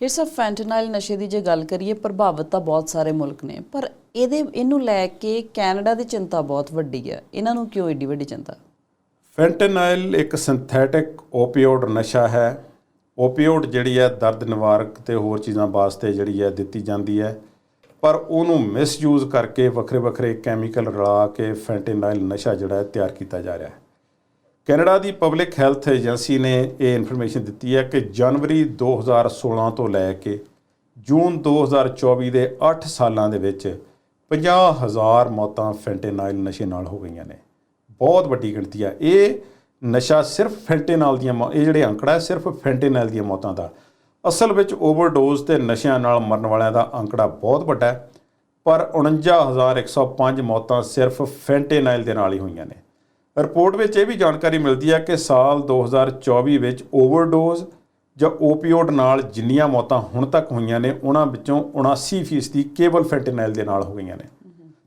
ਇਹ ਸਭ ਫੈਂਟਨਾਈਲ ਨਸ਼ੇ ਦੀ ਜੇ ਗੱਲ ਕਰੀਏ, ਪ੍ਰਭਾਵਿਤ ਤਾਂ ਬਹੁਤ ਸਾਰੇ ਮੁਲਕ ਨੇ, ਪਰ ਇਹਦੇ, ਇਹਨੂੰ ਲੈ ਕੇ ਕੈਨੇਡਾ ਦੀ ਚਿੰਤਾ ਬਹੁਤ ਵੱਡੀ ਹੈ। ਇਹਨਾਂ ਨੂੰ ਕਿਉਂ ਏਡੀ ਵੱਡੀ ਚਿੰਤਾ? ਫੈਂਟਨਾਈਲ ਇੱਕ ਸਿੰਥੈਟਿਕ ਓਪੀਓਡ ਨਸ਼ਾ ਹੈ। ਓਪੀਓਡ ਜਿਹੜੀ ਹੈ ਦਰਦ ਨਿਵਾਰਕ ਤੇ ਹੋਰ ਚੀਜ਼ਾਂ ਵਾਸਤੇ ਜਿਹੜੀ ਹੈ ਦਿੱਤੀ ਜਾਂਦੀ ਹੈ। ਪਰ ਉਹਨੂੰ ਮਿਸਯੂਜ਼ ਕਰਕੇ ਵੱਖਰੇ ਵੱਖਰੇ ਕੈਮੀਕਲ ਰਲਾ ਕੇ ਫੈਂਟਨਾਈਲ ਨਸ਼ਾ ਜਿਹੜਾ ਹੈ ਤਿਆਰ ਕੀਤਾ ਜਾ ਰਿਹਾ ਹੈ। ਕੈਨੇਡਾ ਦੀ ਪਬਲਿਕ ਹੈਲਥ ਏਜੰਸੀ ਨੇ ਇਹ ਇਨਫੋਰਮੇਸ਼ਨ ਦਿੱਤੀ ਹੈ ਕਿ ਜਨਵਰੀ 2016 ਤੋਂ ਲੈ ਕੇ ਜੂਨ 2024 ਦੇ 8 ਸਾਲਾਂ ਦੇ ਵਿੱਚ 50000 ਮੌਤਾਂ ਫੈਂਟੇਨਾਈਲ ਨਸ਼ੇ ਨਾਲ ਹੋ ਗਈਆਂ ਨੇ। ਬਹੁਤ ਵੱਡੀ ਗਿਣਤੀ ਆ ਇਹ ਨਸ਼ਾ ਸਿਰਫ ਫੈਂਟੇਨਾਲ ਦੀਆਂ ਮੌ- ਇਹ ਜਿਹੜੇ ਅੰਕੜਾ ਹੈ, ਸਿਰਫ ਫੈਂਟੇਨਾਲ ਦੀਆਂ ਮੌਤਾਂ ਦਾ। ਅਸਲ ਵਿੱਚ ਓਵਰਡੋਜ਼ ਤੇ ਨਸ਼ਿਆਂ ਨਾਲ ਮਰਨ ਵਾਲਿਆਂ ਦਾ ਅੰਕੜਾ ਬਹੁਤ ਵੱਡਾ ਹੈ, ਪਰ 49105 ਮੌਤਾਂ ਸਿਰਫ ਫੈਂਟੇਨਾਈਲ ਦੇ ਨਾਲ ਹੀ ਹੋਈਆਂ ਨੇ। ਰਿਪੋਰਟ ਵਿੱਚ ਇਹ ਵੀ ਜਾਣਕਾਰੀ ਮਿਲਦੀ ਹੈ ਕਿ ਸਾਲ 2024 ਵਿੱਚ ਓਵਰਡੋਜ਼ ਜਾਂ ਓਪੀਓਡ ਨਾਲ ਜਿੰਨੀਆਂ ਮੌਤਾਂ ਹੁਣ ਤੱਕ ਹੋਈਆਂ ਨੇ, ਉਹਨਾਂ ਵਿੱਚੋਂ 79% ਦੀ ਕੇਵਲ ਫੈਂਟੇਨਾਈਲ ਦੇ ਨਾਲ ਹੋ ਗਈਆਂ ਨੇ।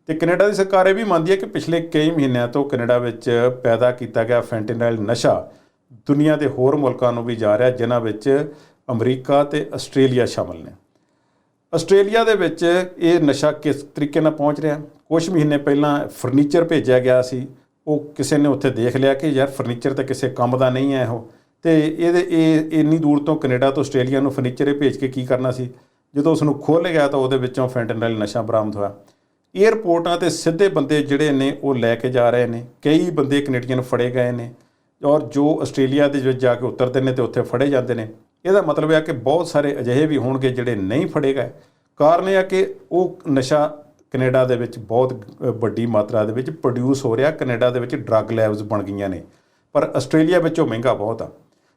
ਤੇ ਕੈਨੇਡਾ ਦੀ ਸਰਕਾਰ ਇਹ ਵੀ ਮੰਨਦੀ ਹੈ ਕਿ ਪਿਛਲੇ ਕਈ ਮਹੀਨਿਆਂ ਤੋਂ ਕੈਨੇਡਾ ਵਿੱਚ ਪੈਦਾ ਕੀਤਾ ਗਿਆ ਫੈਂਟੇਨਾਈਲ ਨਸ਼ਾ ਦੁਨੀਆ ਦੇ ਹੋਰ ਮੁਲਕਾਂ ਨੂੰ ਵੀ ਜਾ ਰਿਹਾ, ਜਿਨ੍ਹਾਂ ਵਿੱਚ ਅਮਰੀਕਾ ਤੇ ਆਸਟ੍ਰੇਲੀਆ ਸ਼ਾਮਲ ਨੇ। ਆਸਟ੍ਰੇਲੀਆ ਦੇ ਵਿੱਚ ਇਹ ਨਸ਼ਾ ਕਿਸ ਤਰੀਕੇ ਨਾਲ ਪਹੁੰਚ ਰਿਹਾ? ਕੁਝ ਮਹੀਨੇ ਪਹਿਲਾਂ ਫਰਨੀਚਰ ਭੇਜਿਆ ਗਿਆ ਸੀ। ਉਹ ਕਿਸੇ ਨੇ ਉੱਥੇ ਦੇਖ ਲਿਆ ਕਿ ਯਾਰ ਫਰਨੀਚਰ ਤਾਂ ਕਿਸੇ ਕੰਮ ਦਾ ਨਹੀਂ ਹੈ ਉਹ। ਤੇ ਇਹਦੇ ਇਹ ਇੰਨੀ ਦੂਰ ਤੋਂ ਕੈਨੇਡਾ ਤੋਂ ਆਸਟ੍ਰੇਲੀਆ ਨੂੰ ਫਰਨੀਚਰ ਇਹ ਭੇਜ ਕੇ ਕੀ ਕਰਨਾ ਸੀ? ਜਦੋਂ ਉਸ ਨੂੰ ਖੋਲ੍ਹ ਗਿਆ ਤਾਂ ਉਹਦੇ ਵਿੱਚੋਂ ਫੈਂਟਨਲ ਨਸ਼ਾ ਬਰਾਮਦ ਹੋਇਆ। ਏਅਰਪੋਰਟਾਂ ਤੇ ਸਿੱਧੇ ਬੰਦੇ ਜਿਹੜੇ ਨੇ ਉਹ ਲੈ ਕੇ ਜਾ ਰਹੇ ਨੇ। ਕਈ ਬੰਦੇ ਕੈਨੇਡੀਅਨ ਫੜੇ ਗਏ ਨੇ ਔਰ ਜੋ ਆਸਟ੍ਰੇਲੀਆ ਦੇ ਵਿੱਚ ਜਾ ਕੇ ਉਤਰਦੇ ਨੇ ਤੇ ਉੱਥੇ ਫੜੇ ਜਾਂਦੇ ਨੇ। ਇਹਦਾ ਮਤਲਬ ਹੈ ਕਿ ਬਹੁਤ ਸਾਰੇ ਅਜਿਹੇ ਵੀ ਹੋਣਗੇ ਜਿਹੜੇ ਨਹੀਂ ਫੜੇ ਗਏ। ਕਾਰਨ ਇਹ ਹੈ ਕਿ ਉਹ ਨਸ਼ਾ ਕੈਨੇਡਾ ਦੇ ਵਿੱਚ ਬਹੁਤ ਵੱਡੀ ਮਾਤਰਾ ਦੇ ਵਿੱਚ ਪ੍ਰੋਡਿਊਸ ਹੋ ਰਿਹਾ, ਕੈਨੇਡਾ ਦੇ ਵਿੱਚ ਡਰੱਗ ਲੈਬਸ ਬਣ ਗਈਆਂ ਨੇ। ਪਰ ਆਸਟ੍ਰੇਲੀਆ ਵਿੱਚ ਉਹ ਮਹਿੰਗਾ ਬਹੁਤ ਆ।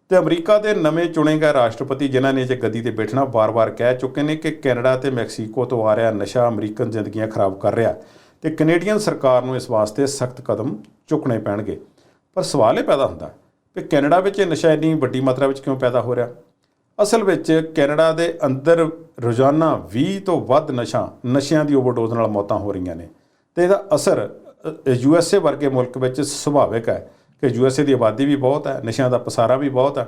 ਤੇ ਅਮਰੀਕਾ ਦੇ ਨਵੇਂ ਚੁਣੇ ਗਏ ਰਾਸ਼ਟਰਪਤੀ, ਜਿਨ੍ਹਾਂ ਨੇ ਜੇ ਗੱਦੀ ਤੇ ਬੈਠਣਾ, ਵਾਰ-ਵਾਰ ਕਹਿ ਚੁੱਕੇ ਨੇ ਕਿ ਕੈਨੇਡਾ ਤੇ ਮੈਕਸੀਕੋ ਤੋਂ ਆ ਰਿਹਾ ਨਸ਼ਾ ਅਮਰੀਕਨ ਜ਼ਿੰਦਗੀਆਂ ਖਰਾਬ ਕਰ ਰਿਹਾ। ਤੇ ਕੈਨੇਡੀਅਨ ਸਰਕਾਰ ਨੂੰ ਇਸ ਵਾਸਤੇ ਸਖਤ ਕਦਮ ਚੁੱਕਣੇ ਪੈਣਗੇ। ਪਰ ਸਵਾਲ ਇਹ ਪੈਦਾ ਹੁੰਦਾ ਕਿ ਕੈਨੇਡਾ ਵਿੱਚ ਇਹ ਨਸ਼ਾ ਇੰਨੀ ਵੱਡੀ ਮਾਤਰਾ ਵਿੱਚ ਕਿਉਂ ਪੈਦਾ ਹੋ ਰਿਹਾ? ਅਸਲ ਵਿੱਚ ਕੈਨੇਡਾ ਦੇ ਅੰਦਰ ਰੋਜ਼ਾਨਾ 20 ਤੋਂ ਵੱਧ ਨਸ਼ਾ, ਨਸ਼ਿਆਂ ਦੀ ਓਵਰਡੋਜ਼ ਨਾਲ ਮੌਤਾਂ ਹੋ ਰਹੀਆਂ ਨੇ। ਤੇ ਇਹਦਾ ਅਸਰ ਯੂ ਐਸ ਏ ਵਰਗੇ ਮੁਲਕ ਵਿੱਚ ਸੁਭਾਵਿਕ ਹੈ ਕਿ ਯੂ ਐਸ ਏ ਦੀ ਆਬਾਦੀ ਵੀ ਬਹੁਤ ਹੈ, ਨਸ਼ਿਆਂ ਦਾ ਪਸਾਰਾ ਵੀ ਬਹੁਤ ਹੈ।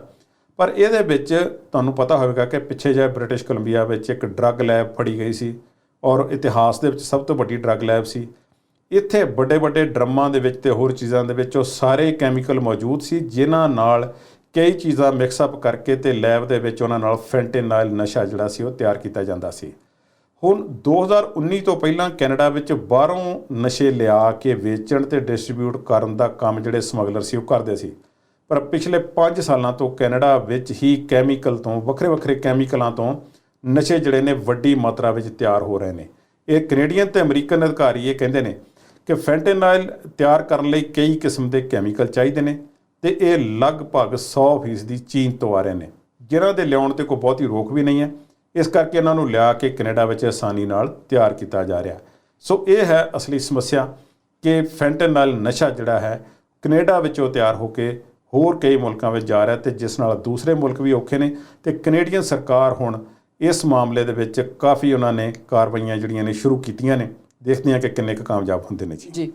ਪਰ ਇਹਦੇ ਵਿੱਚ ਤੁਹਾਨੂੰ ਪਤਾ ਹੋਵੇਗਾ ਕਿ ਪਿੱਛੇ ਜੇ ਬ੍ਰਿਟਿਸ਼ ਕੋਲੰਬੀਆ ਵਿੱਚ ਇੱਕ ਡਰੱਗ ਲੈਬ ਫੜੀ ਗਈ ਸੀ ਔਰ ਇਤਿਹਾਸ ਦੇ ਵਿੱਚ ਸਭ ਤੋਂ ਵੱਡੀ ਡਰੱਗ ਲੈਬ ਸੀ। ਇੱਥੇ ਵੱਡੇ ਵੱਡੇ ਡਰਮਾਂ ਦੇ ਵਿੱਚ ਤੇ ਹੋਰ ਚੀਜ਼ਾਂ ਦੇ ਵਿੱਚ ਉਹ ਸਾਰੇ ਕੈਮੀਕਲ ਮੌਜੂਦ ਸੀ, ਜਿਨ੍ਹਾਂ ਨਾਲ ਕਈ ਚੀਜ਼ਾਂ ਮਿਕਸ ਅਪ ਕਰਕੇ ਤੇ ਲੈਬ ਦੇ ਵਿੱਚ ਉਹਨਾਂ ਨਾਲ ਫੈਂਟੇਨਾਈਲ ਨਸ਼ਾ ਜਿਹੜਾ ਸੀ ਉਹ ਤਿਆਰ ਕੀਤਾ ਜਾਂਦਾ ਸੀ। ਹੁਣ 2019 ਤੋਂ ਪਹਿਲਾਂ ਕੈਨੇਡਾ ਵਿੱਚ ਬਾਹਰੋਂ ਨਸ਼ੇ ਲਿਆ ਕੇ ਵੇਚਣ ਤੇ ਡਿਸਟ੍ਰੀਬਿਊਟ ਕਰਨ ਦਾ ਕੰਮ ਜਿਹੜੇ ਸਮਗਲਰ ਸੀ ਉਹ ਕਰਦੇ ਸੀ। ਪਰ ਪਿਛਲੇ 5 ਸਾਲਾਂ ਤੋਂ ਕੈਨੇਡਾ ਵਿੱਚ ਹੀ ਕੈਮੀਕਲ ਤੋਂ ਵੱਖਰੇ ਵੱਖਰੇ ਕੈਮੀਕਲਾਂ ਤੋਂ ਨਸ਼ੇ ਜਿਹੜੇ ਨੇ ਵੱਡੀ ਮਾਤਰਾ ਵਿੱਚ ਤਿਆਰ ਹੋ ਰਹੇ ਨੇ। ਇਹ ਕੈਨੇਡੀਅਨ ਤੇ ਅਮਰੀਕਨ ਅਧਿਕਾਰੀ ਇਹ ਕਹਿੰਦੇ ਨੇ ਕਿ ਫੈਂਟੇਨਾਈਲ ਤਿਆਰ ਕਰਨ ਲਈ ਕਈ ਕਿਸਮ ਦੇ ਕੈਮੀਕਲ ਚਾਹੀਦੇ ਨੇ। ਤੇ ਇਹ ਲਗਭਗ 100% ਦੀ ਚੀਨ ਤੋਂ ਆ ਰਹੇ ਨੇ। ਜਿਨ੍ਹਾਂ ਦੇ ਲਿਆਉਣ ਤੇ ਕੋਈ ਬਹੁਤੀ ਰੋਕ ਵੀ ਨਹੀਂ ਹੈ। ਇਸ ਕਰਕੇ ਇਹਨਾਂ ਨੂੰ ਲਿਆ ਕੇ ਕੈਨੇਡਾ ਵਿੱਚ ਆਸਾਨੀ ਨਾਲ ਤਿਆਰ ਕੀਤਾ ਜਾ ਰਿਹਾ। ਸੋ ਇਹ ਹੈ ਅਸਲੀ ਸਮੱਸਿਆ ਕਿ ਫੈਂਟੇਨਾਈਲ ਨਸ਼ਾ ਜਿਹੜਾ ਹੈ, ਕੈਨੇਡਾ ਵਿੱਚੋਂ ਤਿਆਰ ਹੋ ਕੇ ਹੋਰ ਕਈ ਮੁਲਕਾਂ ਵਿੱਚ ਜਾ ਰਿਹਾ ਤੇ ਜਿਸ ਨਾਲ ਦੂਸਰੇ ਮੁਲਕ ਵੀ ਔਖੇ ਨੇ ਤੇ ਕੈਨੇਡੀਅਨ ਸਰਕਾਰ ਹੁਣ ਇਸ ਮਾਮਲੇ ਦੇ ਵਿੱਚ ਕਾਫੀ ਉਹਨਾਂ ਨੇ ਕਾਰਵਾਈਆਂ ਜਿਹੜੀਆਂ ਨੇ ਸ਼ੁਰੂ ਕੀਤੀਆਂ ਨੇ। ਦੇਖਦੇ ਹਾਂ ਕਿ ਕਿੰਨੇ ਕੁ ਕਾਮਯਾਬ ਹੁੰਦੇ ਨੇ ਜੀ। ਜੀ।